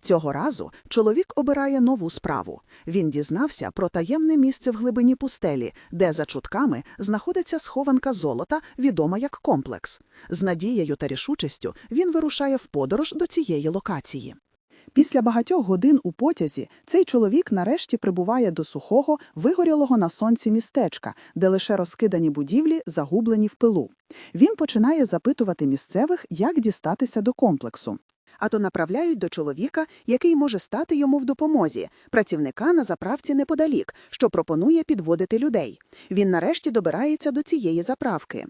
Цього разу чоловік обирає нову справу. Він дізнався про таємне місце в глибині пустелі, де, за чутками, знаходиться схованка золота, відома як комплекс. З надією та рішучістю він вирушає в подорож до цієї локації. Після багатьох годин у потязі цей чоловік нарешті прибуває до сухого, вигорілого на сонці містечка, де лише розкидані будівлі загублені в пилу. Він починає запитувати місцевих, як дістатися до комплексу. А то направляють до чоловіка, який може стати йому в допомозі, працівника на заправці неподалік, що пропонує підводити людей. Він нарешті добирається до цієї заправки.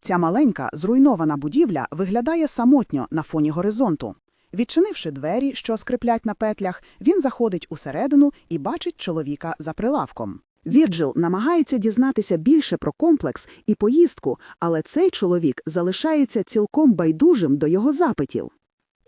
Ця маленька, зруйнована будівля виглядає самотньо на фоні горизонту. Відчинивши двері, що скриплять на петлях, він заходить усередину і бачить чоловіка за прилавком. Вірджил намагається дізнатися більше про комплекс і поїздку, але цей чоловік залишається цілком байдужим до його запитів.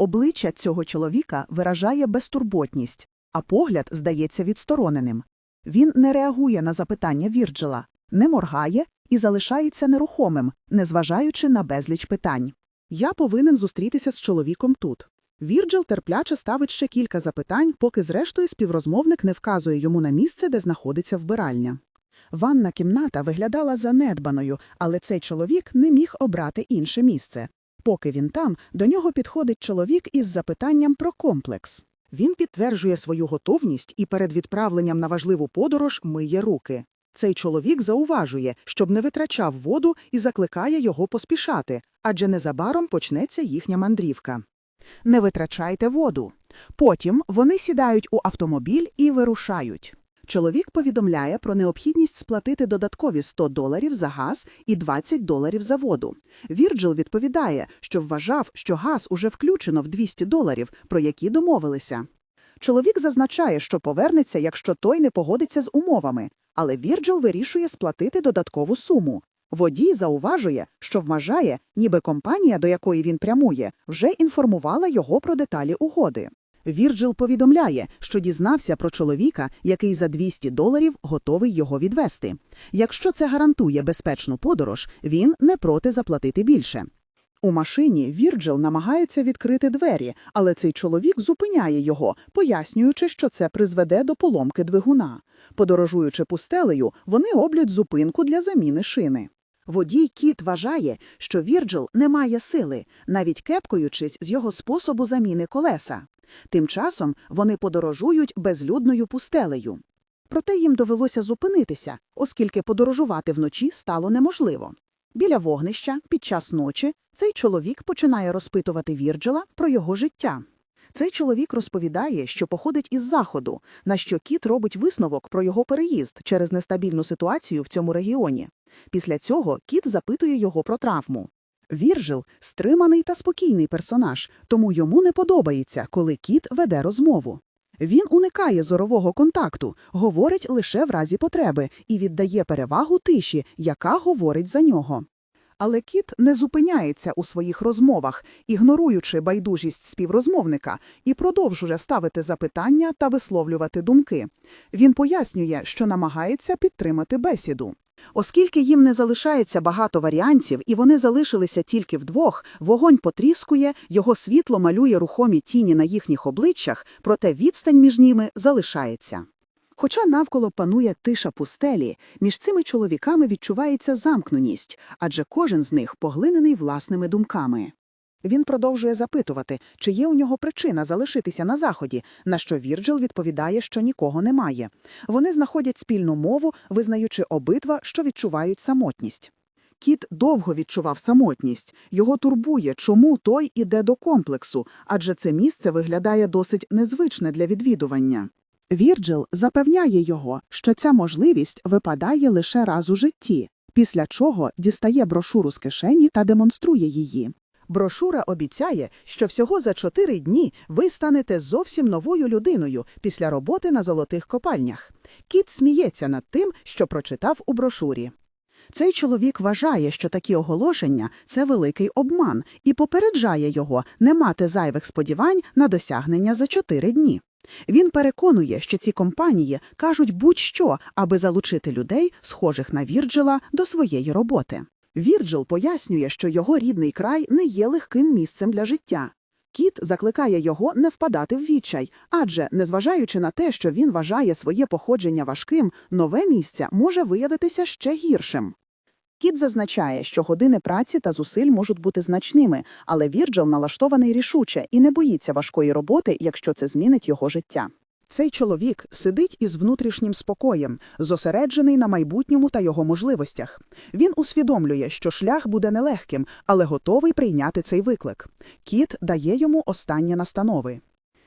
Обличчя цього чоловіка виражає безтурботність, а погляд здається відстороненим. Він не реагує на запитання Вірджила, не моргає і залишається нерухомим, незважаючи на безліч питань. Я повинен зустрітися з чоловіком тут. Вірджил терпляче ставить ще кілька запитань, поки зрештою співрозмовник не вказує йому на місце, де знаходиться вбиральня. Ванна кімната виглядала занедбаною, але цей чоловік не міг обрати інше місце. Поки він там, до нього підходить чоловік із запитанням про комплекс. Він підтверджує свою готовність і перед відправленням на важливу подорож миє руки. Цей чоловік зауважує, щоб не витрачав воду і закликає його поспішати, адже незабаром почнеться їхня мандрівка. Не витрачайте воду. Потім вони сідають у автомобіль і вирушають. Чоловік повідомляє про необхідність сплатити додаткові 100 доларів за газ і 20 доларів за воду. Вірджил відповідає, що вважав, що газ уже включено в 200 доларів, про які домовилися. Чоловік зазначає, що повернеться, якщо той не погодиться з умовами, але Вірджил вирішує сплатити додаткову суму. Водій зауважує, що вважає, ніби компанія, до якої він прямує, вже інформувала його про деталі угоди. Вірджил повідомляє, що дізнався про чоловіка, який за 200 доларів готовий його відвести. Якщо це гарантує безпечну подорож, він не проти заплатити більше. У машині Вірджил намагається відкрити двері, але цей чоловік зупиняє його, пояснюючи, що це призведе до поломки двигуна. Подорожуючи пустелею, вони облють зупинку для заміни шини. Водій Кіт вважає, що Вірджил не має сили, навіть кепкуючись з його способу заміни колеса. Тим часом вони подорожують безлюдною пустелею. Проте їм довелося зупинитися, оскільки подорожувати вночі стало неможливо. Біля вогнища, під час ночі, цей чоловік починає розпитувати Вірджила про його життя. Цей чоловік розповідає, що походить із заходу, на що кіт робить висновок про його переїзд через нестабільну ситуацію в цьому регіоні. Після цього кіт запитує його про травму. Віржил стриманий та спокійний персонаж, тому йому не подобається, коли кіт веде розмову. Він уникає зорового контакту, говорить лише в разі потреби і віддає перевагу тиші, яка говорить за нього. Але кіт не зупиняється у своїх розмовах, ігноруючи байдужість співрозмовника, і продовжує ставити запитання та висловлювати думки. Він пояснює, що намагається підтримати бесіду. Оскільки їм не залишається багато варіантів, і вони залишилися тільки вдвох, вогонь потріскує, його світло малює рухомі тіні на їхніх обличчях, проте відстань між ними залишається. Хоча навколо панує тиша пустелі, між цими чоловіками відчувається замкненість, адже кожен з них поглинений власними думками. Він продовжує запитувати, чи є у нього причина залишитися на заході, на що Вірджил відповідає, що нікого немає. Вони знаходять спільну мову, визнаючи обидва, що відчувають самотність. Кіт довго відчував самотність. Його турбує, чому той іде до комплексу, адже це місце виглядає досить незвичне для відвідування. Вірджил запевняє його, що ця можливість випадає лише раз у житті, після чого дістає брошуру з кишені та демонструє її. Брошура обіцяє, що всього за чотири дні ви станете зовсім новою людиною після роботи на золотих копальнях. Кіт сміється над тим, що прочитав у брошурі. Цей чоловік вважає, що такі оголошення це великий обман, і попереджає його не мати зайвих сподівань на досягнення за чотири дні. Він переконує, що ці компанії кажуть будь-що, аби залучити людей, схожих на Вірджила, до своєї роботи. Вірджил пояснює, що його рідний край не є легким місцем для життя. Кіт закликає його не впадати в відчай, адже, незважаючи на те, що він вважає своє походження важким, нове місце може виявитися ще гіршим. Кіт зазначає, що години праці та зусиль можуть бути значними, але Вірджил налаштований рішуче і не боїться важкої роботи, якщо це змінить його життя. Цей чоловік сидить із внутрішнім спокоєм, зосереджений на майбутньому та його можливостях. Він усвідомлює, що шлях буде нелегким, але готовий прийняти цей виклик. Кіт дає йому останні настанови.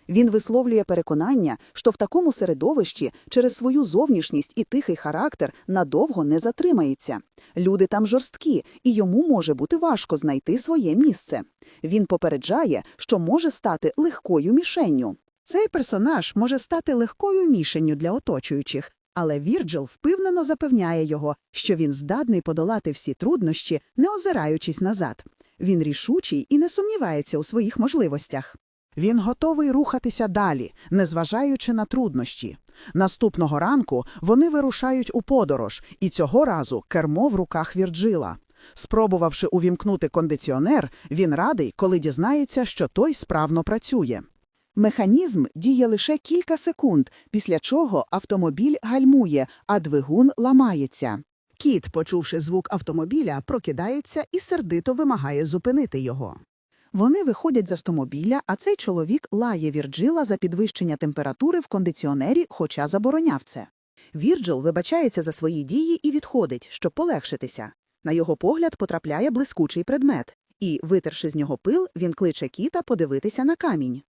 Він висловлює переконання, що в такому середовищі через свою зовнішність і тихий характер надовго не затримається. Люди там жорсткі, і йому може бути важко знайти своє місце. Він попереджає, що може стати легкою мішенню. Цей персонаж може стати легкою мішенню для оточуючих, але Вірджил впевнено запевняє його, що він здатний подолати всі труднощі, не озираючись назад. Він рішучий і не сумнівається у своїх можливостях. Він готовий рухатися далі, незважаючи на труднощі. Наступного ранку вони вирушають у подорож, і цього разу кермо в руках Вірджила. Спробувавши увімкнути кондиціонер, він радий, коли дізнається, що той справно працює. Механізм діє лише кілька секунд, після чого автомобіль гальмує, а двигун ламається. Кіт, почувши звук автомобіля, прокидається і сердито вимагає зупинити його. Вони виходять з автомобіля, а цей чоловік лає Вірджила за підвищення температури в кондиціонері, хоча забороняв це. Вірджил вибачається за свої дії і відходить, щоб полегшитися. На його погляд потрапляє блискучий предмет, і, витерши з нього пил, він кличе кіта подивитися на камінь.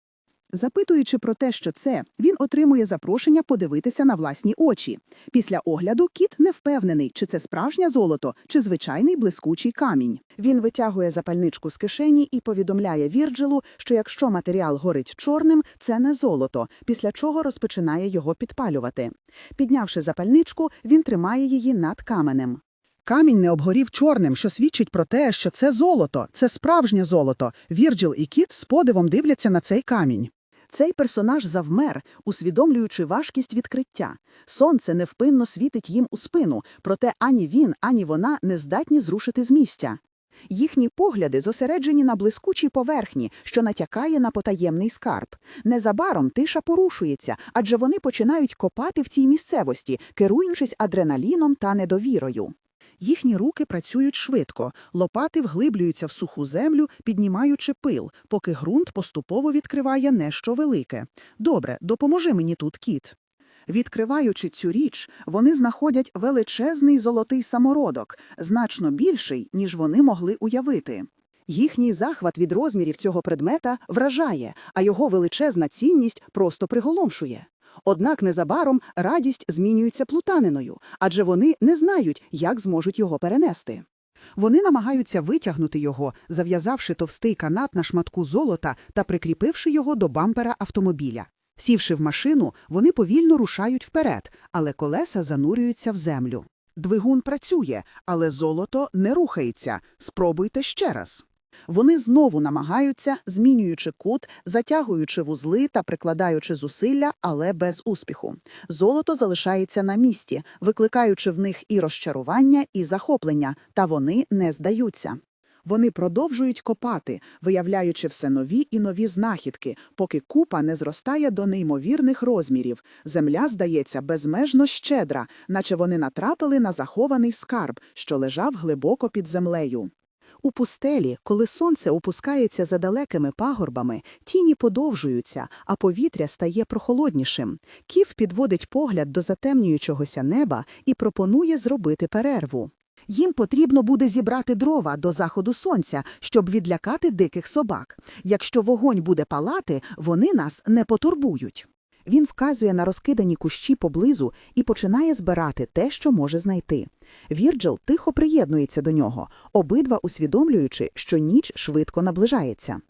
Запитуючи про те, що це, він отримує запрошення подивитися на власні очі. Після огляду кіт не впевнений, чи це справжнє золото, чи звичайний блискучий камінь. Він витягує запальничку з кишені і повідомляє Вірджилу, що якщо матеріал горить чорним, це не золото, після чого розпочинає його підпалювати. Піднявши запальничку, він тримає її над каменем. Камінь не обгорів чорним, що свідчить про те, що це золото, це справжнє золото. Вірджил і кіт з подивом дивляться на цей камінь. Цей персонаж завмер, усвідомлюючи важкість відкриття. Сонце невпинно світить їм у спину, проте ані він, ані вона не здатні зрушити з місця. Їхні погляди зосереджені на блискучій поверхні, що натякає на потаємний скарб. Незабаром тиша порушується, адже вони починають копати в цій місцевості, керуючись адреналіном та недовірою. Їхні руки працюють швидко, лопати вглиблюються в суху землю, піднімаючи пил, поки ґрунт поступово відкриває нещо велике. Добре, допоможи мені тут, кіт. Відкриваючи цю річ, вони знаходять величезний золотий самородок, значно більший, ніж вони могли уявити. Їхній захват від розмірів цього предмета вражає, а його величезна цінність просто приголомшує. Однак незабаром радість змінюється плутаниною, адже вони не знають, як зможуть його перенести. Вони намагаються витягнути його, зав'язавши товстий канат на шматку золота та прикріпивши його до бампера автомобіля. Сівши в машину, вони повільно рушають вперед, але колеса занурюються в землю. Двигун працює, але золото не рухається. Спробуйте ще раз. Вони знову намагаються, змінюючи кут, затягуючи вузли та прикладаючи зусилля, але без успіху. Золото залишається на місці, викликаючи в них і розчарування, і захоплення, та вони не здаються. Вони продовжують копати, виявляючи все нові і нові знахідки, поки купа не зростає до неймовірних розмірів. Земля здається безмежно щедра, наче вони натрапили на захований скарб, що лежав глибоко під землею. У пустелі, коли сонце опускається за далекими пагорбами, тіні подовжуються, а повітря стає прохолоднішим. Кіф підводить погляд до затемнюючогося неба і пропонує зробити перерву. Їм потрібно буде зібрати дрова до заходу сонця, щоб відлякати диких собак. Якщо вогонь буде палати, вони нас не потурбують. Він вказує на розкидані кущі поблизу і починає збирати те, що може знайти. Вірджил тихо приєднується до нього, обидва усвідомлюючи, що ніч швидко наближається.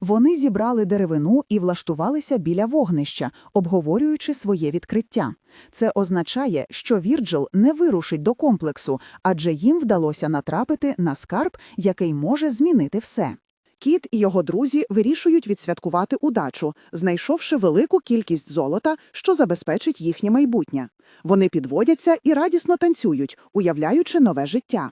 Вони зібрали деревину і влаштувалися біля вогнища, обговорюючи своє відкриття. Це означає, що Вірджил не вирушить до комплексу, адже їм вдалося натрапити на скарб, який може змінити все. Кіт і його друзі вирішують відсвяткувати удачу, знайшовши велику кількість золота, що забезпечить їхнє майбутнє. Вони підводяться і радісно танцюють, уявляючи нове життя.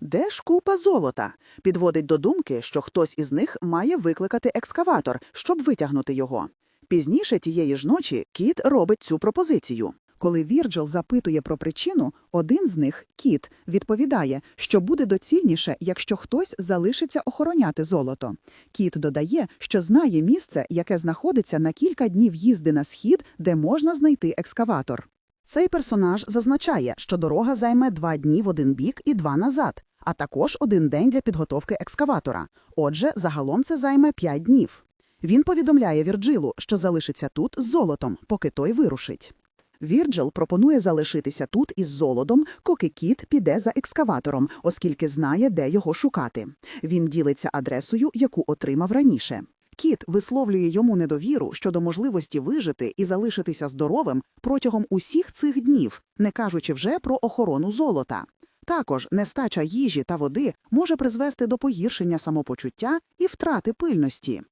Де ж купа золота? Підводить до думки, що хтось із них має викликати екскаватор, щоб витягнути його. Пізніше тієї ж ночі кіт робить цю пропозицію. Коли Вірджил запитує про причину, один з них, кіт, відповідає, що буде доцільніше, якщо хтось залишиться охороняти золото. Кіт додає, що знає місце, яке знаходиться на кілька днів їзди на схід, де можна знайти екскаватор. Цей персонаж зазначає, що дорога займе два дні в один бік і два назад, а також один день для підготовки екскаватора. Отже, загалом це займе п'ять днів. Він повідомляє Вірджилу, що залишиться тут з золотом, поки той вирушить. Вірджил пропонує залишитися тут із золотом, поки кіт піде за екскаватором, оскільки знає, де його шукати. Він ділиться адресою, яку отримав раніше. Кіт висловлює йому недовіру щодо можливості вижити і залишитися здоровим протягом усіх цих днів, не кажучи вже про охорону золота. Також нестача їжі та води може призвести до погіршення самопочуття і втрати пильності.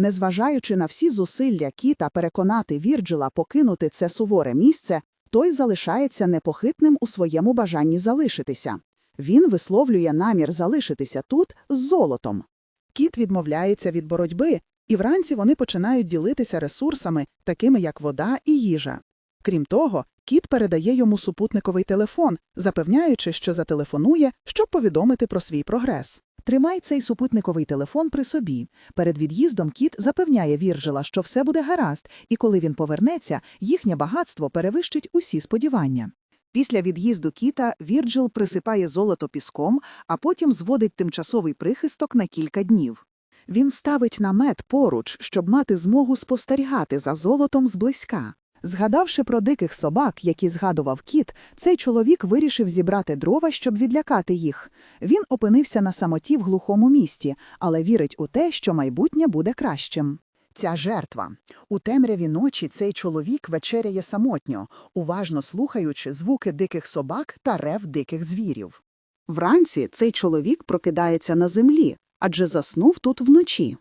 Незважаючи на всі зусилля кіта переконати Вірджила покинути це суворе місце, той залишається непохитним у своєму бажанні залишитися. Він висловлює намір залишитися тут з золотом. Кіт відмовляється від боротьби, і вранці вони починають ділитися ресурсами, такими як вода і їжа. Крім того, кіт передає йому супутниковий телефон, запевняючи, що зателефонує, щоб повідомити про свій прогрес. Тримай цей супутниковий телефон при собі. Перед від'їздом кіт запевняє Вірджила, що все буде гаразд, і коли він повернеться, їхнє багатство перевищить усі сподівання. Після від'їзду кіта Вірджил присипає золото піском, а потім зводить тимчасовий прихисток на кілька днів. Він ставить намет поруч, щоб мати змогу спостерігати за золотом зблизька. Згадавши про диких собак, які згадував кіт, цей чоловік вирішив зібрати дрова, щоб відлякати їх. Він опинився на самоті в глухому місті, але вірить у те, що майбутнє буде кращим. Ця жертва. У темряві ночі цей чоловік вечеряє самотньо, уважно слухаючи звуки диких собак та рев диких звірів. Вранці цей чоловік прокидається на землі, адже заснув тут вночі.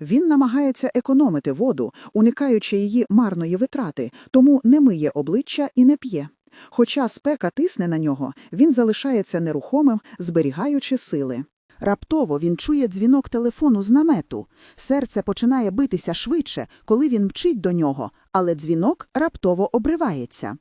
Він намагається економити воду, уникаючи її марної витрати, тому не миє обличчя і не п'є. Хоча спека тисне на нього, він залишається нерухомим, зберігаючи сили. Раптово він чує дзвінок телефону з намету. Серце починає битися швидше, коли він мчить до нього, але дзвінок раптово обривається.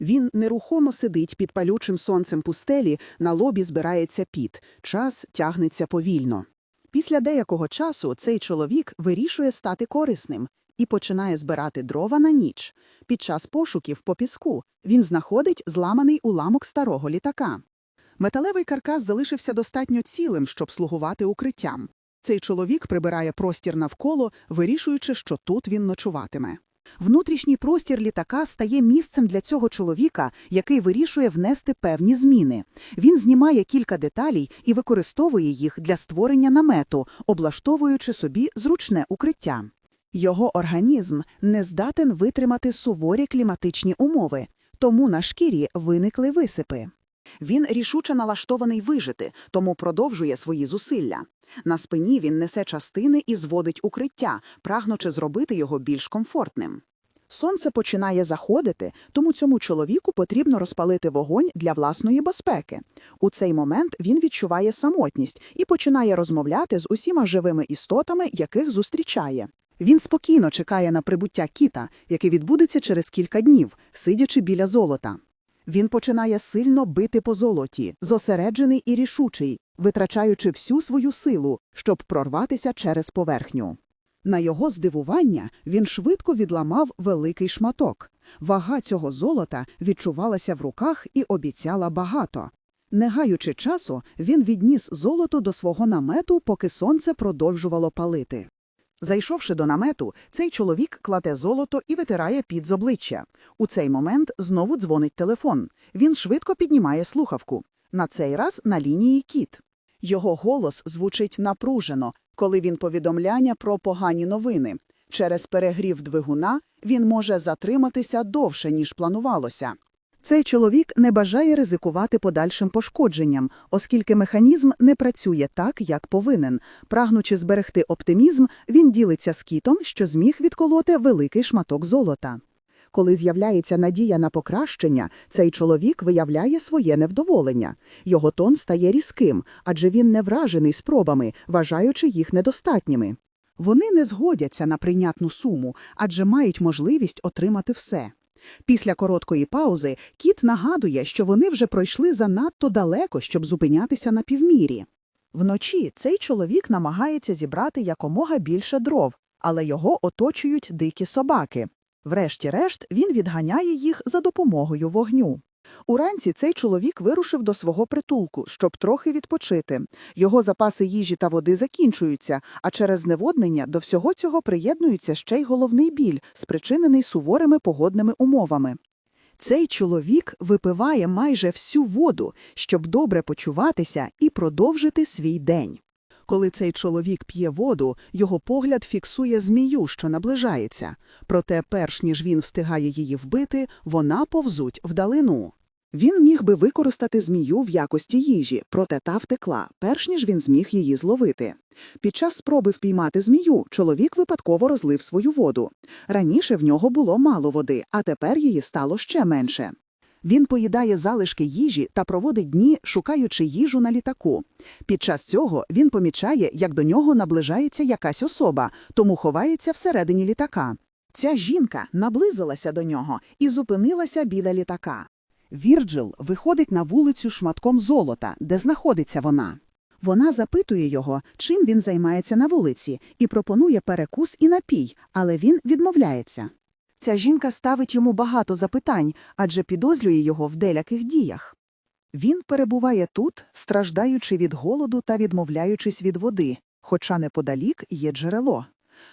Він нерухомо сидить під палючим сонцем пустелі, на лобі збирається піт, час тягнеться повільно. Після деякого часу цей чоловік вирішує стати корисним і починає збирати дрова на ніч. Під час пошуків по піску він знаходить зламаний уламок старого літака. Металевий каркас залишився достатньо цілим, щоб слугувати укриттям. Цей чоловік прибирає простір навколо, вирішуючи, що тут він ночуватиме. Внутрішній простір літака стає місцем для цього чоловіка, який вирішує внести певні зміни. Він знімає кілька деталей і використовує їх для створення намету, облаштовуючи собі зручне укриття. Його організм не здатен витримати суворі кліматичні умови, тому на шкірі виникли висипи. Він рішуче налаштований вижити, тому продовжує свої зусилля. На спині він несе частини і зводить укриття, прагнучи зробити його більш комфортним. Сонце починає заходити, тому цьому чоловіку потрібно розпалити вогонь для власної безпеки. У цей момент він відчуває самотність і починає розмовляти з усіма живими істотами, яких зустрічає. Він спокійно чекає на прибуття кіта, яке відбудеться через кілька днів, сидячи біля золота. Він починає сильно бити по золоті, зосереджений і рішучий, витрачаючи всю свою силу, щоб прорватися через поверхню. На його здивування він швидко відламав великий шматок. Вага цього золота відчувалася в руках і обіцяла багато. Не гаючи часу, він відніс золото до свого намету, поки сонце продовжувало палити. Зайшовши до намету, цей чоловік кладе золото і витирає під з обличчя. У цей момент знову дзвонить телефон. Він швидко піднімає слухавку. На цей раз на лінії кіт. Його голос звучить напружено, коли він повідомляння про погані новини. Через перегрів двигуна він може затриматися довше, ніж планувалося. Цей чоловік не бажає ризикувати подальшим пошкодженням, оскільки механізм не працює так, як повинен. Прагнучи зберегти оптимізм, він ділиться з кітом, що зміг відколоти великий шматок золота. Коли з'являється надія на покращення, цей чоловік виявляє своє невдоволення. Його тон стає різким, адже він не вражений спробами, вважаючи їх недостатніми. Вони не згодяться на прийнятну суму, адже мають можливість отримати все. Після короткої паузи кіт нагадує, що вони вже пройшли занадто далеко, щоб зупинятися на півмірі. Вночі цей чоловік намагається зібрати якомога більше дров, але його оточують дикі собаки. Врешті-решт він відганяє їх за допомогою вогню. Уранці цей чоловік вирушив до свого притулку, щоб трохи відпочити. Його запаси їжі та води закінчуються, а через зневоднення до всього цього приєднується ще й головний біль, спричинений суворими погодними умовами. Цей чоловік випиває майже всю воду, щоб добре почуватися і продовжити свій день. Коли цей чоловік п'є воду, його погляд фіксує змію, що наближається. Проте, перш ніж він встигає її вбити, вона повзуть вдалину. Він міг би використати змію в якості їжі, проте та втекла, перш ніж він зміг її зловити. Під час спроби впіймати змію чоловік випадково розлив свою воду. Раніше в нього було мало води, а тепер її стало ще менше. Він поїдає залишки їжі та проводить дні, шукаючи їжу на літаку. Під час цього він помічає, як до нього наближається якась особа, тому ховається всередині літака. Ця жінка наблизилася до нього і зупинилася біля літака. Вірджил виходить на вулицю шматком золота, де знаходиться вона. Вона запитує його, чим він займається на вулиці, і пропонує перекус і напій, але він відмовляється. Ця жінка ставить йому багато запитань, адже підозрює його в деяких діях. Він перебуває тут, страждаючи від голоду та відмовляючись від води, хоча неподалік є джерело.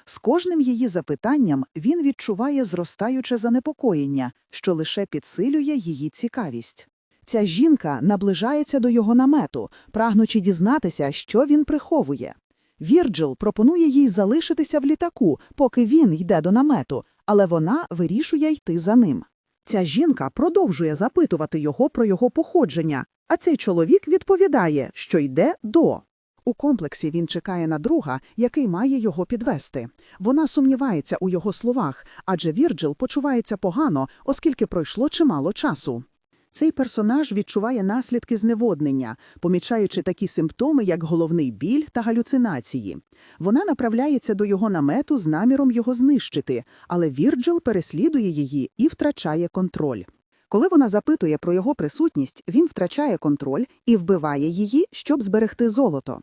З кожним її запитанням він відчуває зростаюче занепокоєння, що лише підсилює її цікавість. Ця жінка наближається до його намету, прагнучи дізнатися, що він приховує. Вірджил пропонує їй залишитися в літаку, поки він йде до намету, але вона вирішує йти за ним. Ця жінка продовжує запитувати його про його походження, а цей чоловік відповідає, що йде до. У комплексі він чекає на друга, який має його підвести. Вона сумнівається у його словах, адже Вірджил почувається погано, оскільки пройшло чимало часу. Цей персонаж відчуває наслідки зневоднення, помічаючи такі симптоми, як головний біль та галюцинації. Вона направляється до його намету з наміром його знищити, але Вірджил переслідує її і втрачає контроль. Коли вона запитує про його присутність, він втрачає контроль і вбиває її, щоб зберегти золото.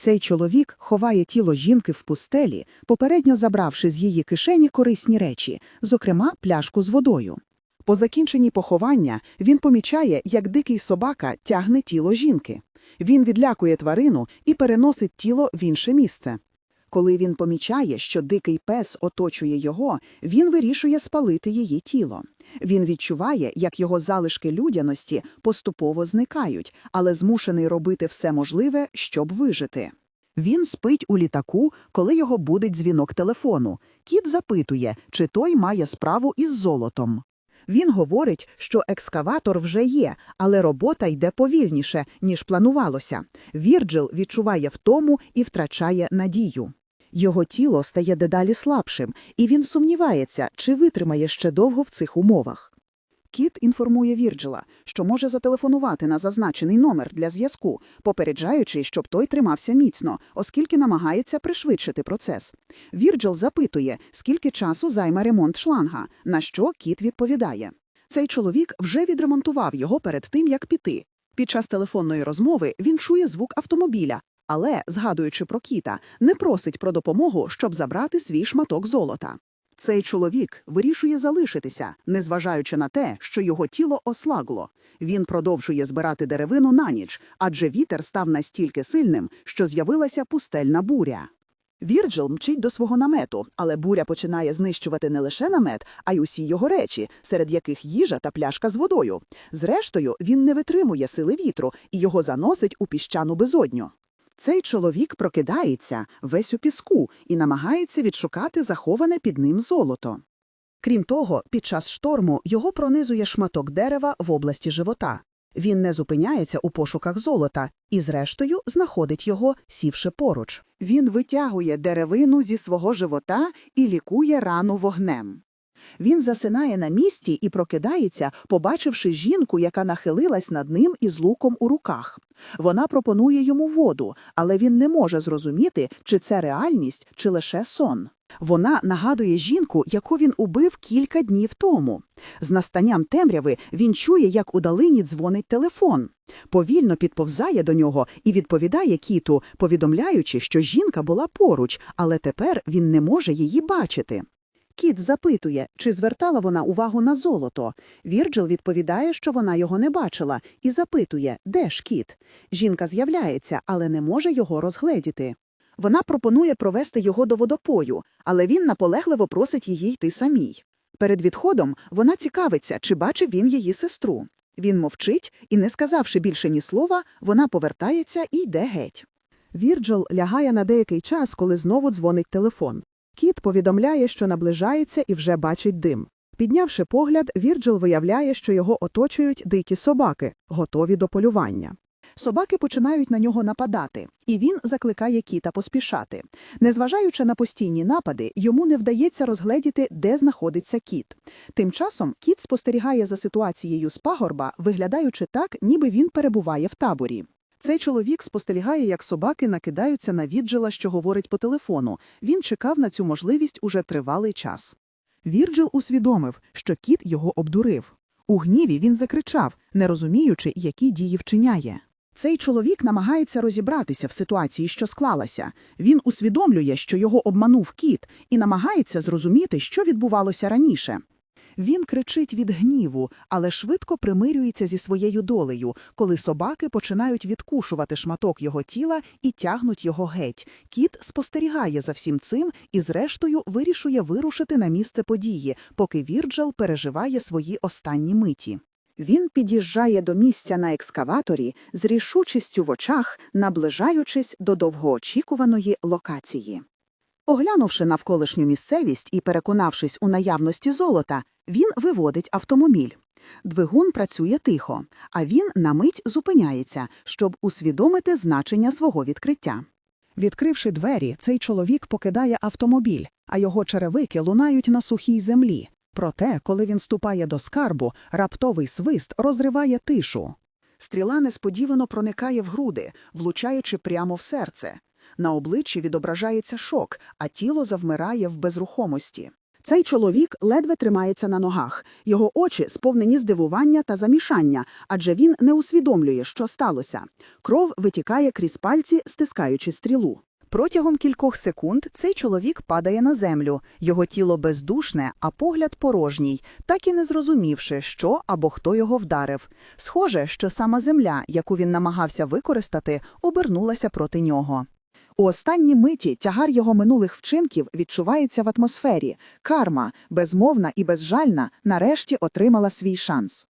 Цей чоловік ховає тіло жінки в пустелі, попередньо забравши з її кишені корисні речі, зокрема пляшку з водою. По закінченні поховання він помічає, як дикий собака тягне тіло жінки. Він відлякує тварину і переносить тіло в інше місце. Коли він помічає, що дикий пес оточує його, він вирішує спалити її тіло. Він відчуває, як його залишки людяності поступово зникають, але змушений робити все можливе, щоб вижити. Він спить у літаку, коли його будить дзвінок телефону. Кіт запитує, чи той має справу із золотом. Він говорить, що екскаватор вже є, але робота йде повільніше, ніж планувалося. Вірджил відчуває втому і втрачає надію. Його тіло стає дедалі слабшим, і він сумнівається, чи витримає ще довго в цих умовах. Кіт інформує Вірджила, що може зателефонувати на зазначений номер для зв'язку, попереджаючи, щоб той тримався міцно, оскільки намагається пришвидшити процес. Вірджил запитує, скільки часу займе ремонт шланга, на що кіт відповідає. Цей чоловік вже відремонтував його перед тим, як піти. Під час телефонної розмови він чує звук автомобіля, але, згадуючи про кіта, не просить про допомогу, щоб забрати свій шматок золота. Цей чоловік вирішує залишитися, незважаючи на те, що його тіло ослагло. Він продовжує збирати деревину на ніч, адже вітер став настільки сильним, що з'явилася пустельна буря. Вірджил мчить до свого намету, але буря починає знищувати не лише намет, а й усі його речі, серед яких їжа та пляшка з водою. Зрештою, він не витримує сили вітру і його заносить у піщану безодню. Цей чоловік прокидається весь у піску і намагається відшукати заховане під ним золото. Крім того, під час шторму його пронизує шматок дерева в області живота. Він не зупиняється у пошуках золота і, зрештою, знаходить його, сівши поруч. Він витягує деревину зі свого живота і лікує рану вогнем. Він засинає на місці і прокидається, побачивши жінку, яка нахилилась над ним із луком у руках. Вона пропонує йому воду, але він не може зрозуміти, чи це реальність, чи лише сон. Вона нагадує жінку, яку він убив кілька днів тому. З настанням темряви він чує, як у далині дзвонить телефон. Повільно підповзає до нього і відповідає кіту, повідомляючи, що жінка була поруч, але тепер він не може її бачити. Кіт запитує, чи звертала вона увагу на золото. Вірджил відповідає, що вона його не бачила, і запитує, де ж кіт. Жінка з'являється, але не може його розгледіти. Вона пропонує провести його до водопою, але він наполегливо просить її йти самій. Перед відходом вона цікавиться, чи бачив він її сестру. Він мовчить, і, не сказавши більше ні слова, вона повертається і йде геть. Вірджил лягає на деякий час, коли знову дзвонить телефон. Кіт повідомляє, що наближається і вже бачить дим. Піднявши погляд, Вірджил виявляє, що його оточують дикі собаки, готові до полювання. Собаки починають на нього нападати, і він закликає кіта поспішати. Незважаючи на постійні напади, йому не вдається розгледіти, де знаходиться кіт. Тим часом кіт спостерігає за ситуацією з пагорба, виглядаючи так, ніби він перебуває в таборі. Цей чоловік спостерігає, як собаки накидаються на відджила, що говорить по телефону. Він чекав на цю можливість уже тривалий час. Вірджил усвідомив, що кіт його обдурив. У гніві він закричав, не розуміючи, які дії вчиняє. Цей чоловік намагається розібратися в ситуації, що склалася. Він усвідомлює, що його обманув кіт, і намагається зрозуміти, що відбувалося раніше. Він кричить від гніву, але швидко примирюється зі своєю долею, коли собаки починають відкушувати шматок його тіла і тягнуть його геть. Кіт спостерігає за всім цим і, зрештою, вирішує вирушити на місце події, поки Вірджел переживає свої останні миті. Він під'їжджає до місця на екскаваторі з рішучістю в очах, наближаючись до довгоочікуваної локації. Оглянувши навколишню місцевість і переконавшись у наявності золота, він виводить автомобіль. Двигун працює тихо, а він на мить зупиняється, щоб усвідомити значення свого відкриття. Відкривши двері, цей чоловік покидає автомобіль, а його черевики лунають на сухій землі. Проте, коли він ступає до скарбу, раптовий свист розриває тишу. Стріла несподівано проникає в груди, влучаючи прямо в серце. На обличчі відображається шок, а тіло завмирає в безрухомості. Цей чоловік ледве тримається на ногах. Його очі сповнені здивування та замішання, адже він не усвідомлює, що сталося. Кров витікає крізь пальці, стискаючи стрілу. Протягом кількох секунд цей чоловік падає на землю, його тіло бездушне, а погляд порожній, так і не зрозумівши, що або хто його вдарив. Схоже, що сама земля, яку він намагався використати, обернулася проти нього. У останній миті тягар його минулих вчинків відчувається в атмосфері. Карма, безмовна і безжальна, нарешті отримала свій шанс.